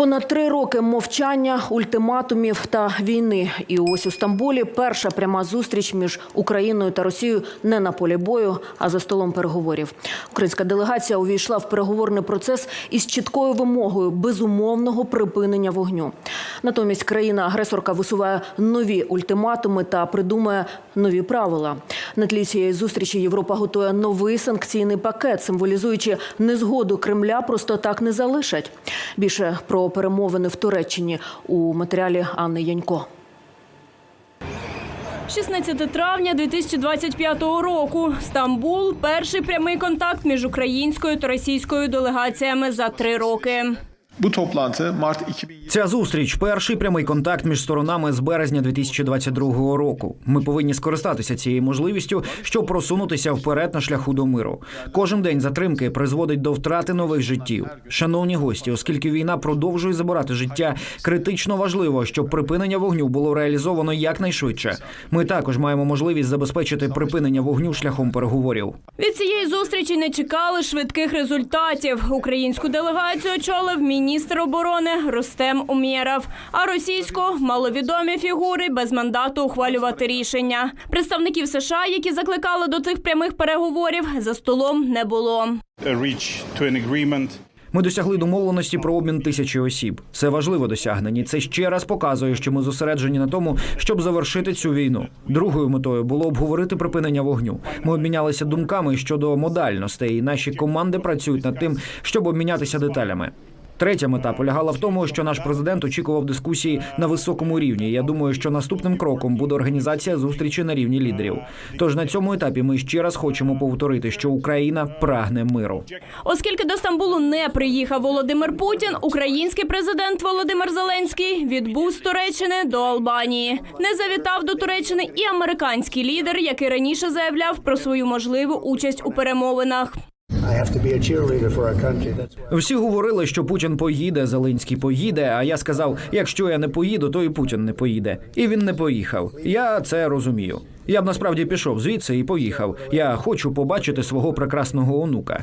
Понад три роки мовчання, ультиматумів та війни. І ось у Стамбулі перша пряма зустріч між Україною та Росією не на полі бою, а за столом переговорів. Українська делегація увійшла в переговорний процес із чіткою вимогою безумовного припинення вогню. Натомість країна-агресорка висуває нові ультиматуми та придумує нові правила. На тлі цієї зустрічі Європа готує новий санкційний пакет, символізуючи незгоду Кремля просто так не залишать. Більше про перемовини в Туреччині у матеріалі Анни Янько. 16 травня 2025 року. Стамбул перший прямий контакт між українською та російською делегаціями за три роки. Bu toplantı Mart 2020 Ця зустріч перший прямий контакт між сторонами з березня 2022 року. Ми повинні скористатися цією можливістю, щоб просунутися вперед на шляху до миру. Кожен день затримки призводить до втрати нових життів. Шановні гості, оскільки війна продовжує забирати життя, критично важливо, щоб припинення вогню було реалізовано якнайшвидше. Ми також маємо можливість забезпечити припинення вогню шляхом переговорів. Від цієї зустрічі не чекали швидких результатів. Українську делегацію очолив міністр оборони Рустем Умєров, а російську маловідомі фігури без мандату ухвалювати рішення. Представників США, які закликали до цих прямих переговорів, за столом не було. agreement Ми досягли домовленості про обмін тисячі осіб. Це важливе досягнення. Це ще раз показує, що ми зосереджені на тому, щоб завершити цю війну. Другою метою було обговорити припинення вогню. Ми обмінялися думками щодо модальностей, і наші команди працюють над тим, щоб обмінятися деталями. Третя мета полягала в тому, що наш президент очікував дискусії на високому рівні. Я думаю, що наступним кроком буде організація зустрічі на рівні лідерів. Тож на цьому етапі ми ще раз хочемо повторити, що Україна прагне миру. Оскільки до Стамбулу не приїхав Володимир Путін, український президент Володимир Зеленський відбув з Туреччини до Албанії. Не завітав до Туреччини і американський лідер, який раніше заявляв про свою можливу участь у перемовинах. Всі говорили, що Путін поїде, Зеленський поїде. А я сказав: якщо я не поїду, то і Путін не поїде. І він не поїхав. Я це розумію. Я б насправді пішов звідси і поїхав. Я хочу побачити свого прекрасного онука.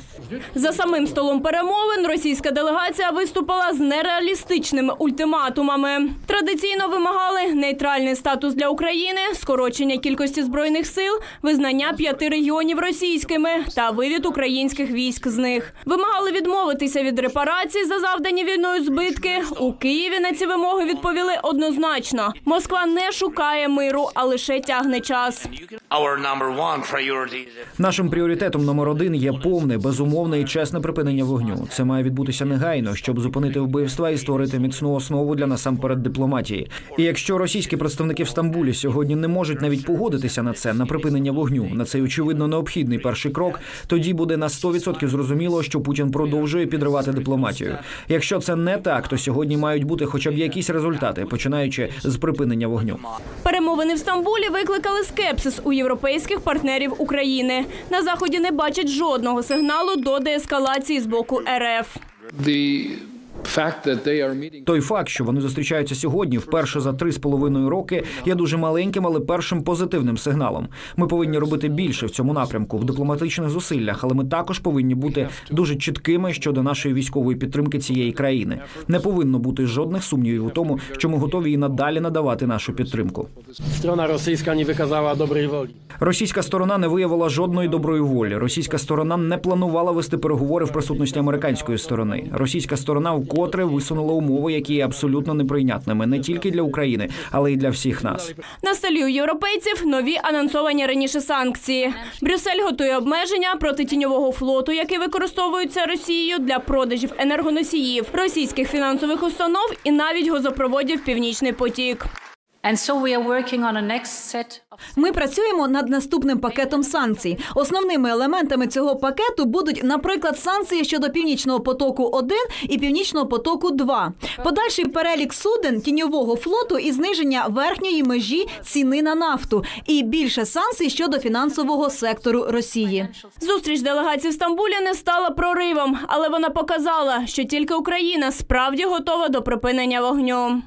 За самим столом перемовин російська делегація виступила з нереалістичними ультиматумами. Традиційно вимагали нейтральний статус для України, скорочення кількості збройних сил, визнання п'яти регіонів російськими та вивід українських військ з них. Вимагали відмовитися від репарацій за завдані війною збитки. У Києві на ці вимоги відповіли однозначно: Москва не шукає миру, а лише тягне час. One Нашим пріоритетом номер один є повне, безумовне і чесне припинення вогню. Це має відбутися негайно, щоб зупинити вбивства і створити міцну основу для насамперед дипломатії. І якщо російські представники в Стамбулі сьогодні не можуть навіть погодитися на це, на припинення вогню, на цей очевидно необхідний перший крок, тоді буде на 100% зрозуміло, що Путін продовжує підривати дипломатію. Якщо це не так, то сьогодні мають бути хоча б якісь результати, починаючи з припинення вогню. Перемовини в Стамбулі викликали скепсис у європейських партнерів України. На заході не бачать жодного сигналу до деескалації з боку РФ. The fact that they are meeting Той факт, що вони зустрічаються сьогодні, вперше за три з половиною роки, є дуже маленьким, але першим позитивним сигналом. Ми повинні робити більше в цьому напрямку в дипломатичних зусиллях, але ми також повинні бути дуже чіткими щодо нашої військової підтримки цієї країни. Не повинно бути жодних сумнівів у тому, що ми готові і надалі надавати нашу підтримку. Strona rosyjska nie wykazała dobrej woli. Російська сторона не виявила жодної доброї волі. Російська сторона не планувала вести переговори в присутності американської сторони. Російська сторона вкотре висунула умови, які є абсолютно неприйнятними не тільки для України, але й для всіх нас. На столі у європейців нові анонсовані раніше санкції. Брюссель готує обмеження проти тіньового флоту, який використовується Росією для продажів енергоносіїв, російських фінансових установ і навіть газопроводів Північний потік. And so we are working on a next set of Ми працюємо над наступним пакетом санкцій. Основними елементами цього пакету будуть, наприклад, санкції щодо північного потоку 1 і північного потоку 2 подальший перелік суден тіньового флоту і зниження верхньої межі ціни на нафту, і більше санкцій щодо фінансового сектору Росії. Зустріч делегації в Стамбулі не стала проривом, але вона показала, що тільки Україна справді готова до припинення вогню.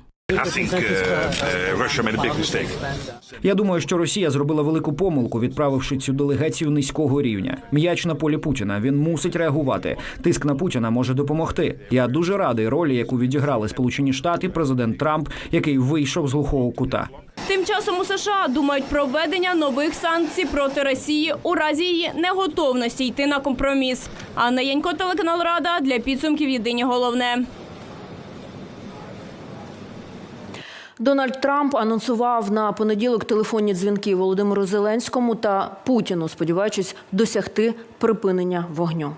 Я думаю, що Росія зробила велику помилку, відправивши цю делегацію низького рівня. М'яч на полі Путіна. Він мусить реагувати. Тиск на Путіна може допомогти. Я дуже радий ролі, яку відіграли Сполучені Штати, президент Трамп, який вийшов з глухого кута. Тим часом у США думають про введення нових санкцій проти Росії у разі її неготовності йти на компроміс. Анна Янько, телеканал Рада для підсумків єдині головне. Дональд Трамп анонсував на понеділок телефонні дзвінки Володимиру Зеленському та Путіну, сподіваючись досягти припинення вогню.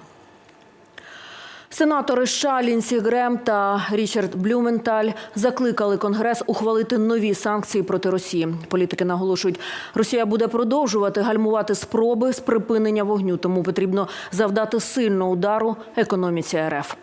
Сенатори США Лінсі Грем та Річард Блюменталь закликали Конгрес ухвалити нові санкції проти Росії. Політики наголошують, Росія буде продовжувати гальмувати спроби з припинення вогню, тому потрібно завдати сильного удару економіці РФ.